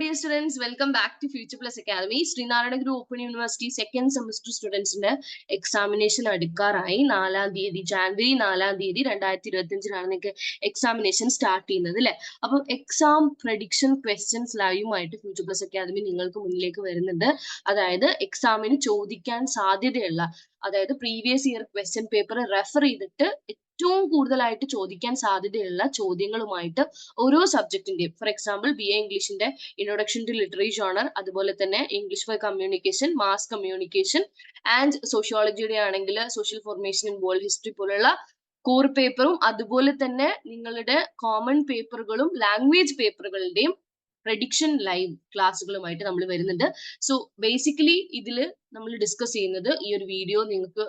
Dear students welcome back to future plus academy Sreenarayana Guru open university second semester സ്റ്റുഡൻസിന്റെ examination അടുക്കാറായി. നാലാം തീയതി ജാനുവരി നാലാം തീയതി രണ്ടായിരത്തി ഇരുപത്തി അഞ്ചിലാണ് നിങ്ങൾക്ക് എക്സാമിനേഷൻ സ്റ്റാർട്ട് ചെയ്യുന്നത് അല്ലെ അപ്പം എക്സാം പ്രഡിക്ഷൻ ക്വസ്റ്റ്യൻസ് ലൈവുമായിട്ട് ഫ്യൂച്ചർ പ്ലസ് അക്കാദമി നിങ്ങൾക്ക് മുന്നിലേക്ക് വരുന്നുണ്ട്. അതായത് എക്സാമിന് ചോദിക്കാൻ സാധ്യതയുള്ള അതായത് previous year question paper refer ചെയ്തിട്ട് ഏറ്റവും കൂടുതലായിട്ട് ചോദിക്കാൻ സാധ്യതയുള്ള ചോദ്യങ്ങളുമായിട്ട് ഓരോ സബ്ജക്റ്റിന്റെയും ഫോർ എക്സാമ്പിൾ ബി എ ഇംഗ്ലീഷിന്റെ ഇൻട്രൊഡക്ഷൻ ടു ലിറ്റററി ജോണർ അതുപോലെ തന്നെ English for communication mass communication and സോഷ്യോളജിയുടെ ആണെങ്കിൽ social formation in world history പോലുള്ള കോർ പേപ്പറും അതുപോലെ തന്നെ നിങ്ങളുടെ കോമൺ പേപ്പറുകളും ലാംഗ്വേജ് പേപ്പറുകളുടെയും പ്രഡിക്ഷൻ ലൈവ് ക്ലാസ്സുകളുമായിട്ട് നമ്മൾ വരുന്നുണ്ട്. സോ ബേസിക്കലി ഇതിൽ നമ്മൾ ഡിസ്കസ് ചെയ്യുന്നത് ഈ ഒരു വീഡിയോ നിങ്ങൾക്ക്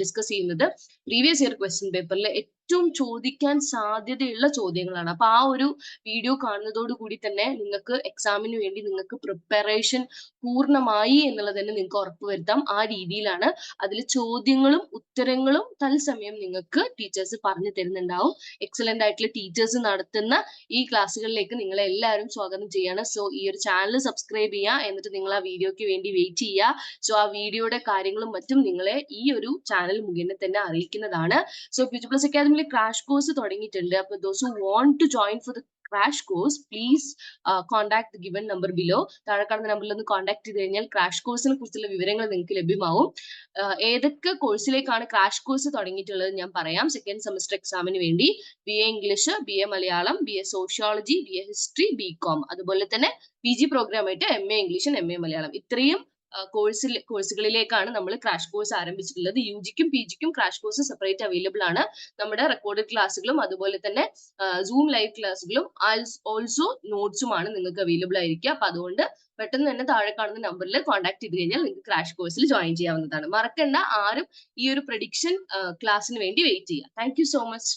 ഡിസ്കസ് ചെയ്യുന്നത് പ്രീവിയസ് ഇയർ ക്വസ്റ്റ്യൻ പേപ്പറിലെ ഏറ്റവും ചോദിക്കാൻ സാധ്യതയുള്ള ചോദ്യങ്ങളാണ്. അപ്പൊ ആ ഒരു വീഡിയോ കാണുന്നതോട് കൂടി തന്നെ നിങ്ങൾക്ക് എക്സാമിന് വേണ്ടി നിങ്ങൾക്ക് പ്രിപ്പറേഷൻ പൂർണമായി എന്നുള്ളത് തന്നെ നിങ്ങൾക്ക് ഉറപ്പുവരുത്താം ആ രീതിയിലാണ് അതിൽ ചോദ്യങ്ങളും ഉത്തരങ്ങളും തത്സമയം നിങ്ങൾക്ക് ടീച്ചേഴ്സ് പറഞ്ഞു തരുന്നുണ്ടാവും. എക്സലന്റ് ആയിട്ടുള്ള ടീച്ചേഴ്സ് നടത്തുന്ന ഈ ക്ലാസ്സുകളിലേക്ക് നിങ്ങളെ എല്ലാവരും സ്വാഗതം ചെയ്യാണ്. സോ ഈ ഒരു ചാനൽ സബ്സ്ക്രൈബ് ചെയ്യുക. എന്നിട്ട് നിങ്ങൾ ആ വീഡിയോക്ക് വേണ്ടി വെയിറ്റ് ചെയ്യുക. സോ ആ വീഡിയോയുടെ കാര്യങ്ങളും മറ്റും നിങ്ങളെ ഈ ഒരു ചാനൽ മുഖേന തന്നെ അറിയിക്കുന്നതാണ്. സോ ഫ്യൂച്ചർ പ്ലസ് അക്കാദമിയിൽ ക്രാഷ് കോഴ്സ് തുടങ്ങിയിട്ടുണ്ട്. അപ്പൊ those who want to join for the crash course please contact given number below താഴെ കാണുന്ന നമ്പറിൽ ഒന്ന് കോൺടാക്ട് ചെയ്ത് കഴിഞ്ഞാൽ ക്രാഷ് കോഴ്സിനെ കുറിച്ചുള്ള വിവരങ്ങൾ നിങ്ങൾക്ക് ലഭ്യമാവും. ഏതൊക്കെ കോഴ്സിലേക്കാണ് ക്രാഷ് കോഴ്സ് തുടങ്ങിയിട്ടുള്ളത് ഞാൻ പറയാം. സെക്കൻഡ് സെമസ്റ്റർ എക്സാമിന് വേണ്ടി B A English B A Malayalam B A sociology B A history B com അതുപോലെ തന്നെ പി ജി പ്രോഗ്രാം ആയിട്ട് എം എ ഇംഗ്ലീഷും എം എ മലയാളം ഇത്രയും കോഴ്സിൽ കോഴ്സുകളിലേക്കാണ് നമ്മൾ ക്രാഷ് കോഴ്സ് ആരംഭിച്ചിട്ടുള്ളത്. യു ജിക്കും പി ജിക്കും ക്രാഷ് കോഴ്സ് സെപ്പറേറ്റ് അവൈലബിൾ ആണ്. നമ്മുടെ റെക്കോർഡഡ് ക്ലാസ്സുകളും അതുപോലെ തന്നെ സൂം ലൈവ് ക്ലാസ്സുകളും ഓൾസോ നോട്ട്സുമാണ് നിങ്ങൾക്ക് അവൈലബിൾ ആയിരിക്കുക. അപ്പൊ അതുകൊണ്ട് പെട്ടെന്ന് തന്നെ താഴെ കാണുന്ന നമ്പറിൽ കോൺടാക്ട് ചെയ്ത് കഴിഞ്ഞാൽ നിങ്ങൾക്ക് ക്രാഷ് കോഴ്സിൽ ജോയിൻ ചെയ്യാവുന്നതാണ്. മറക്കണ്ട ആരും ഈ ഒരു പ്രഡിക്ഷൻ ക്ലാസ്സിന് വേണ്ടി വെയിറ്റ് ചെയ്യുക. Thank so much